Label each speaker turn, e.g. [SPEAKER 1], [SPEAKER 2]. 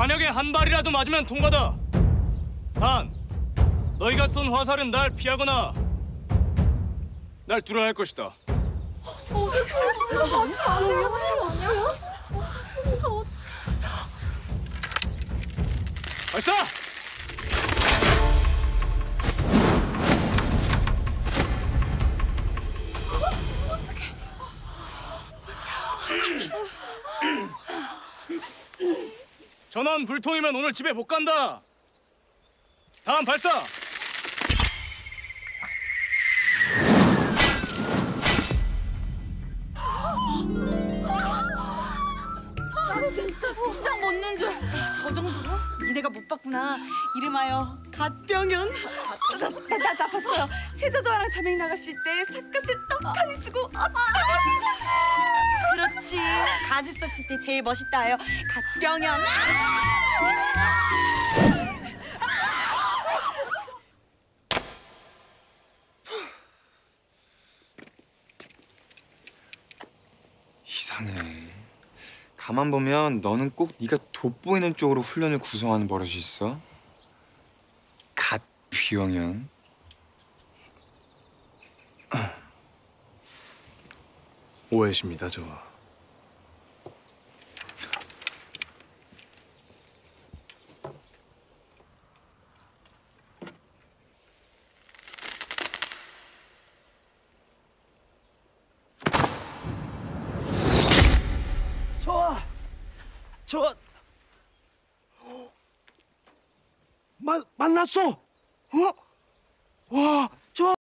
[SPEAKER 1] 관역에 한 발이라도 맞으면 통과다. 단, 너희가 쏜 화살은 날 피하거나 날 둘러할 것이다. 발사! 전원 불통이면 오늘 집에 못 간다. 다음 발사.
[SPEAKER 2] 줄. 저 정도로? 니네가 못 봤구나. 이름하여 갓병현. 나, 나, 나, 나 봤어요. 세자저하랑 자맹 나갔을 때 삿갓을 떡하니 쓰고 어쩌다. 썼을 때 제일 멋있다요. 갓병현.
[SPEAKER 3] 이상해. 가만 보면 너는 꼭 네가 돋보이는 쪽으로 훈련을 구성하는 버릇이 있어. 갓 비영현.
[SPEAKER 1] 오해십니다, 저.
[SPEAKER 4] 좋아. 좋아. 만 만났어. 어? 와, 좋아.